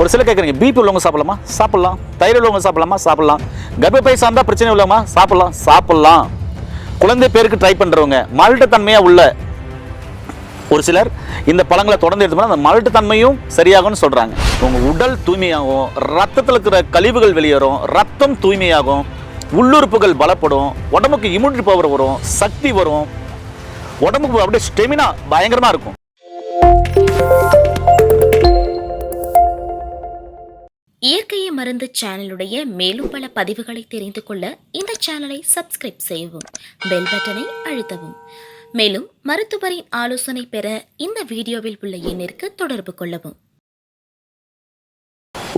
ஒரு சில கேட்குறீங்க பிபி உள்ளவங்க சாப்பிடலாமா? சாப்பிடலாம். தைராய்டு உள்ளவங்க சாப்பிடலாமா? சாப்பிடலாம். கர்ப்பப்பை சார்ந்தால் பிரச்சனை உள்ளவமா சாப்பிடலாம். சாப்பிடலாம். குழந்தை பேருக்கு ட்ரை பண்ணுறவங்க மல்ட்டத்தன்மையாக உள்ள ஒரு சிலர் இந்த பழங்களை தொடர்ந்து எடுத்தோம்னா அந்த மலட்டு தன்மையும் சரியாகும்னு சொல்கிறாங்க உங்கள் உடல் தூய்மையாகும் ரத்தத்தில் இருக்கிற கழிவுகள் வெளியேறும் ரத்தம் தூய்மையாகும் உள்ளுறுப்புகள் பலப்படும் உடம்புக்கு இம்யூனிட்டி பவர் வரும் சக்தி வரும். உடம்புக்கு அப்படியே ஸ்டெமினா பயங்கரமாக இருக்கும். இயற்கையை மருந்து சேனலுடைய மேலும் பல பதிவுகளை தெரிந்து கொள்ள இந்த சேனலை சப்ஸ்கிரைப் செய்யவும் பெல் பட்டனை அழுத்தவும். மேலும் மருத்துவரின் ஆலோசனை பெற இந்த வீடியோவில் உள்ள எண்ணிற்கு தொடர்பு கொள்ளவும்.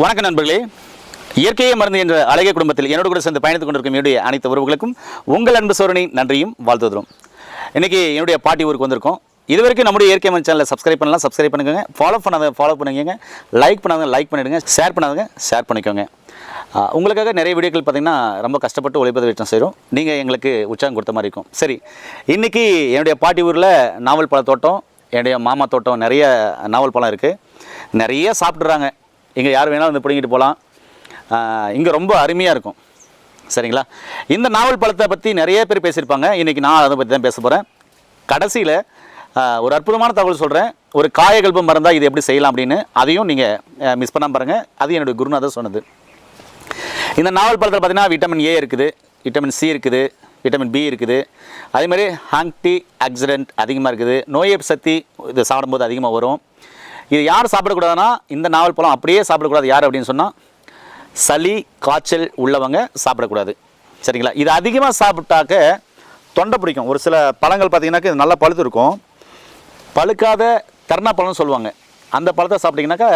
வணக்கம் நண்பர்களே. இயற்கையை மருந்து என்ற அழகிய குடும்பத்தில் என்னோடு கூட சேர்ந்து பயணித்துக் கொண்டிருக்கும் என்னுடைய அனைத்து உறவுகளுக்கும் உங்கள் அன்பு சோரணி நன்றியும் வாழ்த்துகிறோம் இன்னைக்கு என்னுடைய பாட்டி ஊருக்கு வந்திருக்கோம். இது வரைக்கும் நம்முடைய இயற்கை மண் சேனலை சப்ஸ்கிரைப் பண்ணலாம் சப்ஸ்கிரைப் பண்ணுங்க ஃபாலோ பண்ணாத ஃபாலோ பண்ணுங்க லைக் பண்ணாத லைக் பண்ணிடுங்க. ஷேர் பண்ணாதங்க ஷேர் பண்ணிக்கோங்க. உங்களுக்காக நிறைய வீடியோக்கள் பார்த்தீங்கன்னா ரொம்ப கஷ்டப்பட்டு ஒளிப்பதிவேற்றம் செய்கிறோம். நீங்கள் எங்களுக்கு உற்சாகம் கொடுத்த மாதிரி இருக்கும். சரி இன்றைக்கி என்னுடைய பாட்டி ஊரில் நாவல் பழ தோட்டம் என்னுடைய மாமா தோட்டம் நிறைய நாவல் பழம் இருக்குது நிறைய சாப்பிட்றாங்க இங்கே யார் வேணாலும் வந்து பிடிங்கிட்டு போகலாம் இங்கே ரொம்ப அருமையாக இருக்கும். சரிங்களா? இந்த நாவல் பழத்தை பற்றி நிறைய பேர் பேசியிருப்பாங்க. இன்றைக்கி நான் அதை பற்றி தான் பேச போகிறேன் கடைசியில் ஒரு அற்புதமான தகவல் சொல்கிறேன் ஒரு காயகல்பம் மருந்தால் இது எப்படி செய்யலாம் அப்படின்னு அதையும் நீங்கள் மிஸ் பண்ணாம பாருங்கள் அது என்னுடைய குருநாதர் சொன்னது. இந்த நாவல் பழத்தில் பார்த்தீங்கன்னா விட்டமின் ஏ இருக்குது விட்டமின் சி இருக்குது விட்டமின் பி இருக்குது. அதே மாதிரி ஆன்டி ஆக்சிடென்ட் அதிகமாக இருக்குது. நோய் சக்தி இது சாப்பிடும்போது அதிகமாக வரும். இது யார் சாப்பிடக்கூடாதுன்னா இந்த நாவல் பழம் அப்படியே சாப்பிடக்கூடாது. யார் அப்படின்னு சொன்னால் சளி காய்ச்சல் உள்ளவங்க சாப்பிடக்கூடாது. சரிங்களா? இது அதிகமாக சாப்பிட்டாக்க தொண்டை பிடிக்கும். ஒரு சில பழங்கள் பார்த்தீங்கன்னாக்க இது நல்லா பழுத்து இருக்கும். பழுக்காத தர்ணா பழம்னு சொல்லுவாங்க. அந்த பழத்தை சாப்பிட்டீங்கன்னாக்கா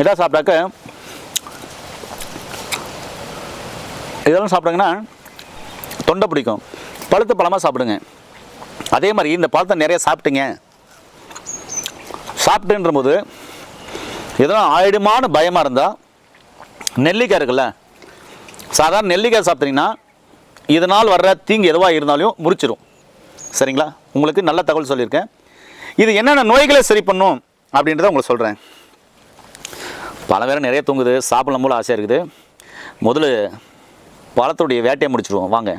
இதாக சாப்பிட்டாக்க இதெல்லாம் சாப்பிட்டாங்கன்னா தொண்டை பிடிக்கும். பழுத்த பழமாக சாப்பிடுங்க. அதே மாதிரி இந்த பழத்தை நிறைய சாப்பிட்டீங்க. சாப்பிட்டுன்ற போது இதெல்லாம் ஆயிடுமான பயமாக இருந்தால் நெல்லிக்காய் இருக்குல்ல சாதாரண நெல்லிக்காய் சாப்பிட்டீங்கன்னா இதனால் வர்ற தீங்கு எதுவாக இருந்தாலும் முறிச்சிடும் சரிங்களா? உங்களுக்கு நல்ல தகவல் சொல்லியிருக்கேன். இது என்னென்ன நோய்களை சரி பண்ணும் அப்படின்றத உங்களுக்கு சொல்கிறேன் பல பேரும் நிறைய தூங்குது சாப்பிடலாம் போல ஆசையாக இருக்குது. முதல்ல பழத்துடைய வேட்டையை முடிச்சிடுவோம் வாங்க.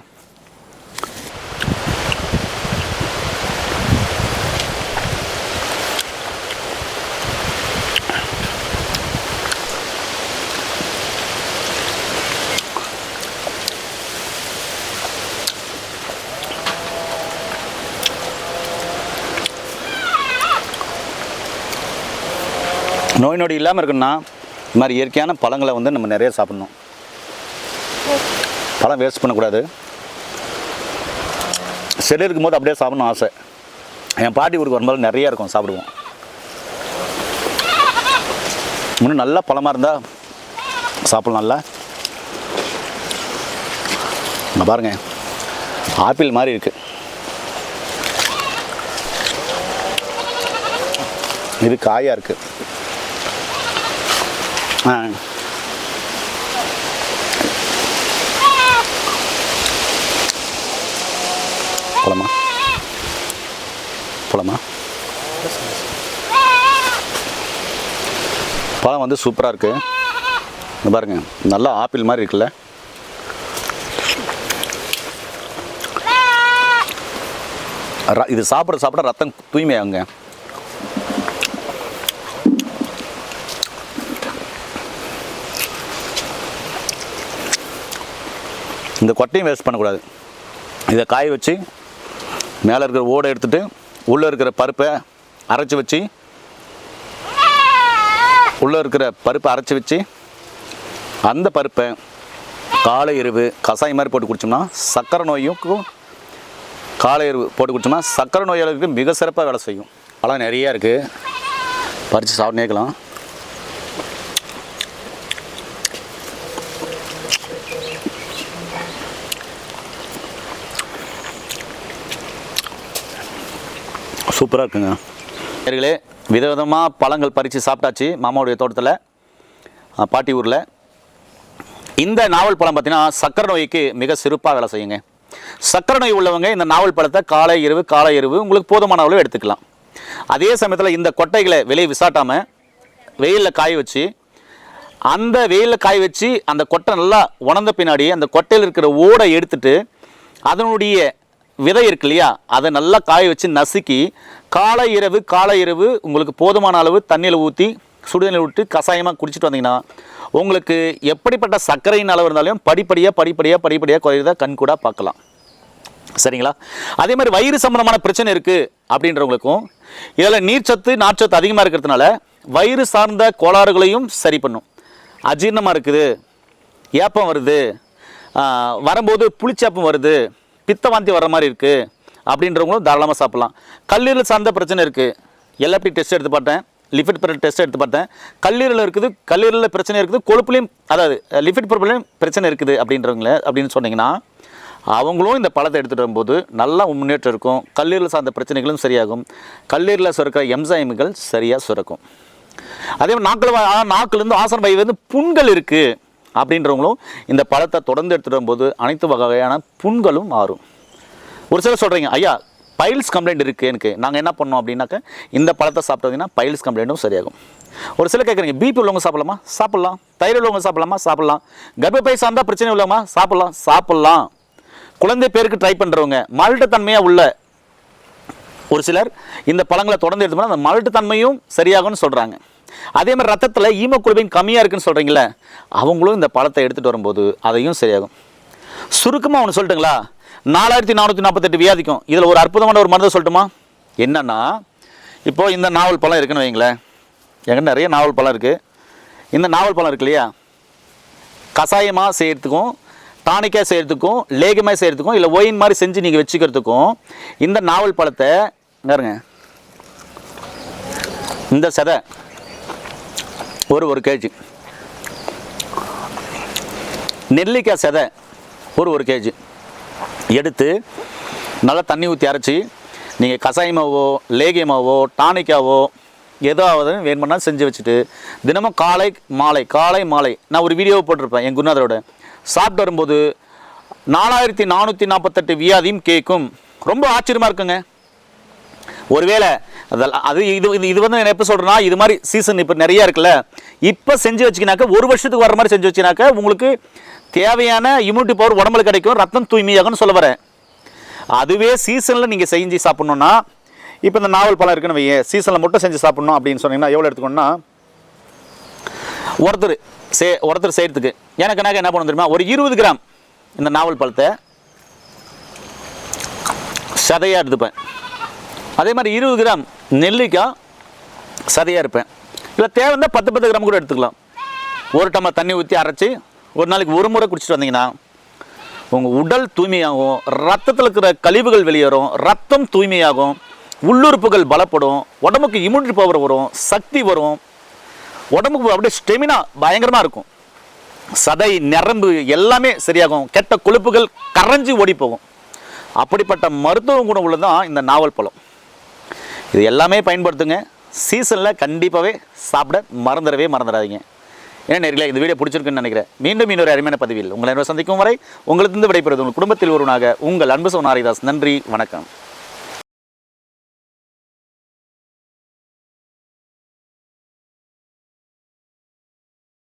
நோய் நொடி இல்லாமல் இருக்குன்னா இது மாதிரி இயற்கையான பழங்களை வந்து நம்ம நிறைய சாப்பிடணும். பழம் வேஸ்ட் பண்ணக்கூடாது. செடி இருக்கும்போது அப்படியே சாப்பிடணும் ஆசை. என் பாட்டி ஊருக்கு வரும்போது நிறைய இருக்கும் சாப்பிடுவோம். இன்னும் நல்லா பழமாக இருந்தால் சாப்பிடலாம்ல. நான் பாருங்க. ஆப்பிள் மாதிரி இருக்குது இது காயாக இருக்குது ஆ. போலாமா? போலாமா? பழம் வந்து சூப்பராக இருக்குது பாருங்க நல்லா ஆப்பிள் மாதிரி இருக்குல்ல? இது சாப்பிட சாப்பிட ரத்தம் தூய்மையாகுங்க. இந்த கொட்டையும் வேஸ்ட் பண்ணக்கூடாது. இதை காய வச்சு மேலே இருக்கிற ஓடை எடுத்துகிட்டு உள்ளே இருக்கிற பருப்பை அரைச்சி வச்சு உள்ளே இருக்கிற பருப்பை அரைச்சி வச்சு அந்த பருப்பை காலை எருவு கசாயம் மாதிரி போட்டு குடிச்சோம்னா சக்கரை நோய்க்கும் காலை எருவு போட்டு குடிச்சோம்னா சக்கரை நோயாளர்களுக்கு மிக சிறப்பாக வேலை செய்யும். பழம் நிறையா இருக்குது பறித்து சாப்பிட்டு சூப்பராக இருக்குங்க. நேர்களே விதவிதமாக பழங்கள் பறித்து சாப்பிட்டாச்சு மாமாவுடைய தோட்டத்தில் பாட்டி ஊரில். இந்த நாவல் பழம் பார்த்தீங்கன்னா சக்கரை நோய்க்கு மிக சிறப்பாக வேலை செய்யுங்க. சக்கரை நோய் உள்ளவங்க இந்த நாவல் பழத்தை காலை இரவு காலை இரவு உங்களுக்கு போதுமான அளவு எடுத்துக்கலாம். அதே சமயத்தில் இந்த கொட்டைகளை வெளியே விசாட்டாமல் வெயிலில் காய வச்சு அந்த வெயிலில் காய வச்சு அந்த கொட்டை நல்லா உணர்ந்த பின்னாடி அந்த கொட்டையில் இருக்கிற ஓடை எடுத்துட்டு அதனுடைய விதை இருக்கு இல்லையா? அதை நல்லா காய வச்சு நசுக்கி காலை இரவு காலை இரவு உங்களுக்கு போதுமான அளவு தண்ணியில் ஊற்றி சுடுதண்ணில் விட்டு கஷாயமாக குடிச்சிட்டு வந்தீங்கன்னா உங்களுக்கு எப்படிப்பட்ட சர்க்கரையின் அளவு இருந்தாலும் படிப்படியாக படிப்படியாக படிப்படியாக குறையிறத கண்கூடாக பார்க்கலாம். சரிங்களா? அதே மாதிரி வயிறு சம்பந்தமான பிரச்சனை இருக்குது அப்படின்றவங்களுக்கும் இதில் நீர்ச்சத்து நார்ச்சத்து அதிகமாக இருக்கிறதுனால வயிறு சார்ந்த கோளாறுகளையும் சரி பண்ணும். அஜீரணமாக இருக்குது. ஏப்பம் வருது. வரும்போது புளிச்சேப்பம் வருது. பித்த வாந்தி வர மாதிரி இருக்குது அப்படின்றவங்களும் தாராளமாக சாப்பிட்லாம். கல்லீரல் சார்ந்த பிரச்சனை இருக்குது எல்எஃப்டி டெஸ்ட் எடுத்து பார்த்தேன். லிஃபிட் டெஸ்ட் எடுத்து பார்த்தேன். கல்லீரல் இருக்குது கல்லீரலில் பிரச்சனை இருக்குது கொழுப்புலையும் அதாவது லிஃபிட் பொருட்களையும் பிரச்சனை இருக்குது அப்படின்றவங்கள அப்படின்னு சொன்னிங்கன்னா அவங்களும் இந்த பழத்தை எடுத்துகிட்டு வரும்போது நல்லா முன்னேற்றம் இருக்கும். கல்லீரல் சார்ந்த பிரச்சனைகளும் சரியாகும். கல்லீரலில் சுரக்கிற எம்சைம்கள் சரியாக சுரக்கும். அதே மாதிரி நாக்கில் வ- நாக்குலேருந்து ஆசன பை வந்து புண்கள் இருக்குது அப்படின்றவங்களும் இந்த பழத்தை தொடர்ந்து எடுத்துகிட்டு வரும்போது அனைத்து வகையான புண்களும் மாறும். ஒரு சிலர் சொல்கிறீங்க ஐயா பைல்ஸ் கம்ப்ளைண்ட் இருக்குது எனக்கு. நாங்கள் என்ன பண்ணோம் அப்படின்னாக்க இந்த பழத்தை சாப்பிட்டீங்கன்னா பைல்ஸ் கம்ப்ளைண்ட்டும் சரியாகும். ஒரு சில கேட்குறீங்க பிபி உள்ளவங்க சாப்பிடலாமா? சாப்பிட்லாம். தைராய்டு உள்ளவங்க சாப்பிடலாமா? சாப்பிட்லாம். கர்ப்பப்பை சார்ந்தால் பிரச்சனை உள்ளவமா சாப்பிட்லாம். சாப்பிட்லாம். குழந்தை பேருக்கு ட்ரை பண்ணுறவங்க மல்ட்டத்தன்மையாக உள்ள ஒரு சிலர் இந்த பழங்களை தொடர்ந்து எடுத்தோம்னா அந்த மல்ட்டத்தன்மையும் சரியாகும்னு சொல்கிறாங்க அதே மாதிரி ரத்தத்தில் ஈமோகுளோபின் கம்மியாக இருக்குன்னு சொல்கிறீங்களே அவங்களும் இந்த பழத்தை எடுத்துகிட்டு வரும்போது அதையும் சரியாகும். சுருக்கமாக ஒன்று சொல்லட்டுங்களா? நாலாயிரத்தி நானூற்றி நாற்பத்தெட்டு வியாதிக்கும். இதில் ஒரு அற்புதமான ஒரு மருந்தை சொல்லட்டுமா? என்னன்னா இப்போது இந்த நாவல் பழம் இருக்குன்னு வைங்களேன். எங்கே நிறைய நாவல் பழம் இருக்குது இந்த நாவல் பழம் இருக்கு இல்லையா? கஷாயமாக செய்கிறதுக்கும் டானிக்காக செய்கிறதுக்கும் லேகமாக செய்கிறதுக்கும் இல்லை ஒயின் மாதிரி செஞ்சு நீங்கள் வச்சுக்கிறதுக்கும் இந்த நாவல் பழத்தை பாருங்க. இந்த சதை ஒரு ஒரு கேஜி. நெல்லிக்காய் செதை ஒரு ஒரு கேஜி. எடுத்து நல்லா தண்ணி ஊற்றி அரைச்சி நீங்கள் கசாயமாவோ லேகியமாவோ டானிக்காவோ ஏதாவது வேணும்னா செஞ்சு வச்சுட்டு தினமும் காலை மாலை காலை மாலை. நான் ஒரு வீடியோ போட்டிருப்பேன் என் குருநாதரோட. சாப்பிட்டு வரும்போது நாலாயிரத்தி நானூற்றி நாற்பத்தெட்டு வியாதியும் கேட்கும் ரொம்ப ஆச்சரியமாக இருக்குங்க. ஒருவேளை அதெல்லாம் அது இது இது இது வந்து நான் எப்போ சொல்கிறேன்னா இது மாதிரி சீசன் இப்போ நிறைய இருக்குல்ல இப்போ செஞ்சு வச்சிக்கினாக்க ஒரு வருஷத்துக்கு வர மாதிரி செஞ்சு வச்சினாக்க உங்களுக்கு தேவையான இம்யூனிட்டி பவர் உடம்புல கிடைக்கும் ரத்தம் தூய்மையாகும்னு சொல்ல வரேன். அதுவே சீசனில் நீங்கள் செஞ்சு சாப்பிட்ணுன்னா இப்போ இந்த நாவல் பழம் இருக்குன்னு வையே சீசனில் மட்டும் செஞ்சு சாப்பிட்ணும் அப்படின்னு சொன்னீங்கன்னா எவ்வளோ எடுத்துக்கணும்னா ஒருத்தர் சே ஒருத்தர் செய்கிறதுக்கு எனக்குனாக்க என்ன பண்ண தெரியுமா ஒரு இருபது கிராம் இந்த நாவல் பழத்தை சதையாக எடுத்துப்பேன். அதே மாதிரி இருபது கிராம் நெல்லிக்காய் சதையாக இருப்பேன். இல்லை தேவைன்னா பத்து பத்து கிராம் கூட எடுத்துக்கலாம். ஒரு டம்ளர் தண்ணி ஊற்றி அரைச்சி ஒரு நாளைக்கு ஒரு முறை குடிச்சிட்டு வந்தீங்கன்னா உங்கள் உடல் தூய்மையாகும் ரத்தத்தில் இருக்கிற கழிவுகள் வெளியேறும் ரத்தம் தூய்மையாகும் உள்ளுறுப்புகள் பலப்படும் உடம்புக்கு இம்யூனிட்டி பவர் வரும் சக்தி வரும். உடம்புக்கு அப்படியே ஸ்டெமினா பயங்கரமாக இருக்கும். சதை நரம்பு எல்லாமே சரியாகும். கெட்ட கொழுப்புகள் கரைஞ்சி ஓடி போகும் அப்படிப்பட்ட மருத்துவ குணம் உள்ளதான் இந்த நாவல் பழம். இது எல்லாமே பயன்படுத்துங்க. சீசனில் கண்டிப்பாகவே சாப்பிட மறந்துடவே மறந்துடாதீங்க. ஏன்னா நேரில் இந்த வீடியோ பிடிச்சிருக்குன்னு நினைக்கிறேன். மீண்டும் இன்னொரு அருமையான பதிவில் உங்களை சந்திக்கும் வரை உங்களுக்கு இருந்து விடைபெறுவது உங்கள் குடும்பத்தில் ஒருவனாக உங்கள் அன்பு சோனாரிதாஸ் நன்றி வணக்கம்.